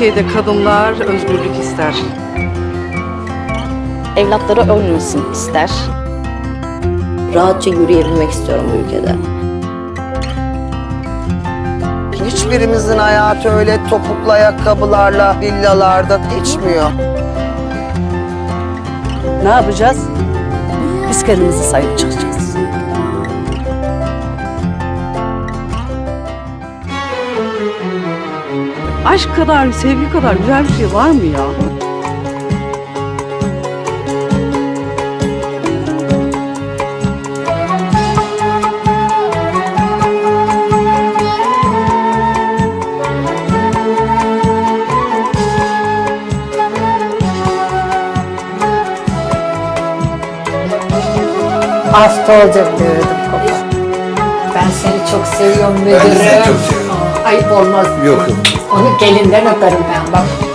Türkiye'de kadınlar özgürlük ister. Evlatları ölmesin ister. Rahatça yürüyebilmek istiyorum bu ülkede. Hiçbirimizin hayatı öyle topuklu ayakkabılarla, villalarda geçmiyor. Ne yapacağız? Biz kendimize sahip çıkacağız. Aşk kadar, sevgi kadar güzel bir şey var mı ya? Hasta olacak diyordum baba. Ben seni çok seviyorum müdürüm. Ben de seni çok seviyorum. Ayıp olmaz. Yok yok. Onu gelinden öperim ben bak.